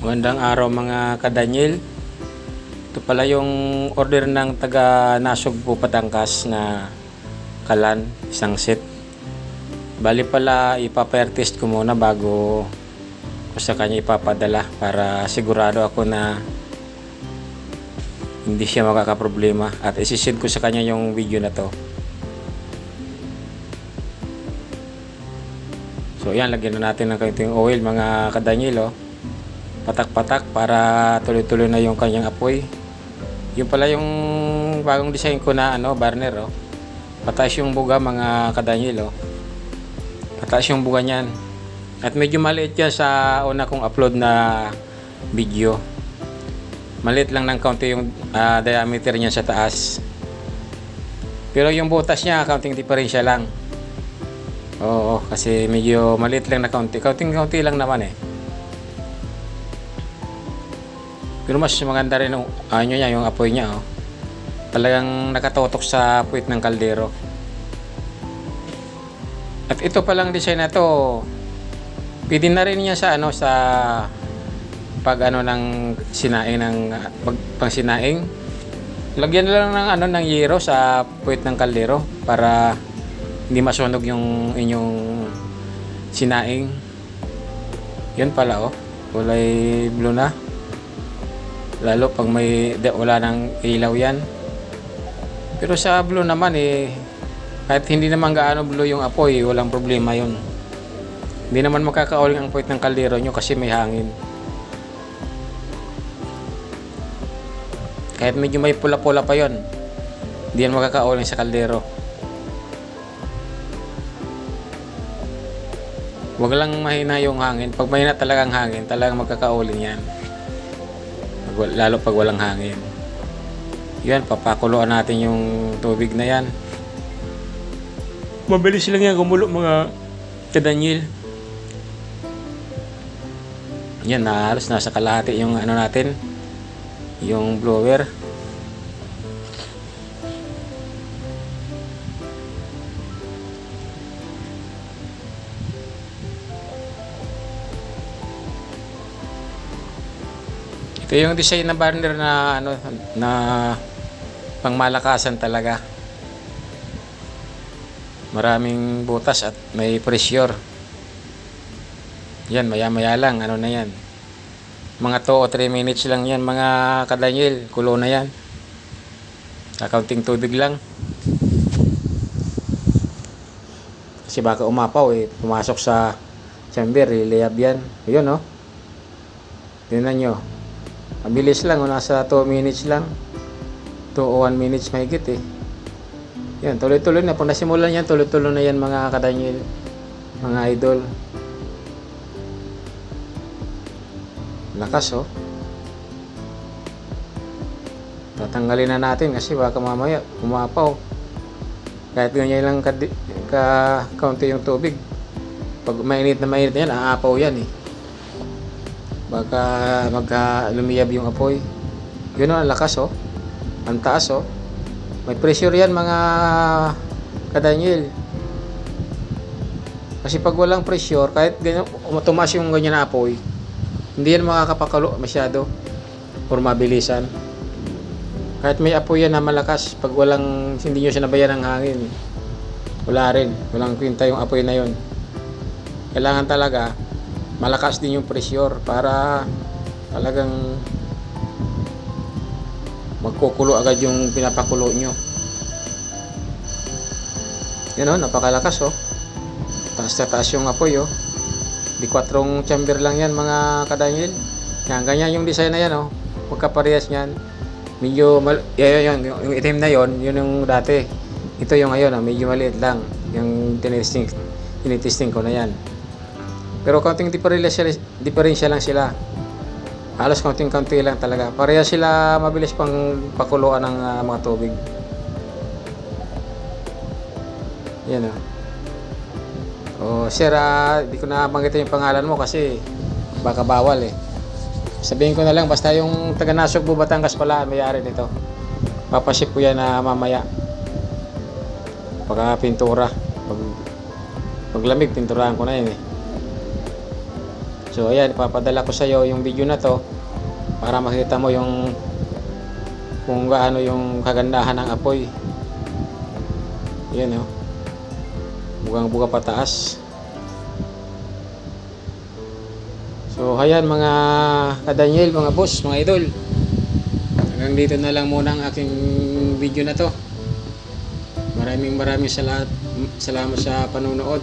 Magandang araw mga kadanyel. Ito pala yung order ng taga Nasog po Patangkas na kalan, isang set. Bali pala ipapertest ko muna bago ko sa kanya ipapadala para sigurado ako na hindi siya makakaproblema at isisend ko sa kanya yung video na to. So yan, lagyan na natin ng kaunting oil mga kadanyel oh patak-patak para tuloy-tuloy na yung kanyang apoy. Yung pala yung bagong design ko na ano, burner oh. Pataas yung buga mga kadanyel oh. Pataas yung buga niyan. At medyo maliit yan sa una kong upload na video. Maliit lang ng kaunti yung ah, diameter niya sa taas. Pero yung butas niya, counting diferensya lang. Oo, kasi medyo maliit lang na kaunti. Counting-kaunti lang naman eh. Pero mas maganda rin ano niya, yung apoy niya oh. Talagang nakatotok sa puwit ng kaldero. At ito palang design na to, pwede na rin niya sa ano sa pag ano ng sinaing ng pag, pang sinaing. Lagyan lang ng ano ng yero sa puwit ng kaldero para hindi masunog yung inyong sinaing. Yan pala oh. Kulay blue na. Lalo pag may wala nang ilaw yan. Pero sa blue naman eh, kahit hindi naman gaano blue yung apoy, walang problema yun. Hindi naman makakauling ang puwit ng kaldero nyo kasi may hangin. Kahit medyo may pula-pula pa yon, hindi yan makakauling sa kaldero. Huwag lang mahina yung hangin. Pag mahina talagang hangin, talagang magkakauling yan. Pag- lalo pag walang hangin. Yan, papakuluan natin yung tubig na yan. Mabilis lang yan kumulo mga kadanyil. Yan, na halos nasa kalahati yung ano natin, yung blower. Ito yung design na burner na ano na pangmalakasan talaga. Maraming butas at may pressure. Yan, maya-maya lang. Ano na yan? Mga 2 o 3 minutes lang yan, mga kadanyil. Kulo na yan. Kakaunting tubig lang. Kasi baka umapaw eh. Pumasok sa chamber, liliyab yan. Yun oh. Tingnan nyo. Mabilis lang, nasa 2 minutes lang. 2 o 1 minutes mahigit eh. Yan, tuloy-tuloy na. Pag nasimulan yan, tuloy-tuloy na yan mga kadanyil. Mga idol. Lakas oh. Tatanggalin na natin kasi baka mamaya umapaw. Kahit ganyan lang ka, ka kaunti yung tubig. Pag mainit na mainit na yan, aapaw yan eh. Baka magka lumiyab yung apoy. Yun ang lakas oh. Ang taas oh. May pressure yan mga kadanyil. Kasi pag walang pressure, kahit ganyan, tumas yung ganyan na apoy, hindi yan makakapakalo masyado or mabilisan. Kahit may apoy yan na malakas, pag walang, hindi nyo sinabayan ng hangin, wala rin. Walang kwinta yung apoy na yon. Kailangan talaga, malakas din yung pressure para talagang magkukulo agad yung pinapakulo nyo. Yan o, napakalakas o. Taas na taas yung apoy o. Di kwatrong chamber lang yan mga kadanyil. Yan, ganyan yung design na yan o. Magkaparehas yan. Medyo, mal- yan, yan, yung, yung itim na yon yun yung dati. Ito yung ngayon o, medyo maliit lang. Yung tinesting, tinitesting ko na yan. Pero counting diferensya, diferensya lang sila. Halos kaunting-kaunti lang talaga. Pareha sila mabilis pang pakuluan ng ah, mga tubig. Yan o. Oh, sir, ah, di ko na banggitin yung pangalan mo kasi baka bawal eh. Sabihin ko na lang, basta yung taga Nasog Batangas pala may-ari nito. Papaship ko yan na mamaya. Pagka pintura. Pag, pag lamig, pinturahan ko na yun eh. So ayan, ipapadala ko sa iyo yung video na to para makita mo yung kung gaano yung kagandahan ng apoy. Yan oh. Bugang-buga pataas. So ayan mga kadanyel, mga boss, mga idol. Hanggang dito na lang muna ang aking video na to. Maraming maraming salamat, salamat sa panonood.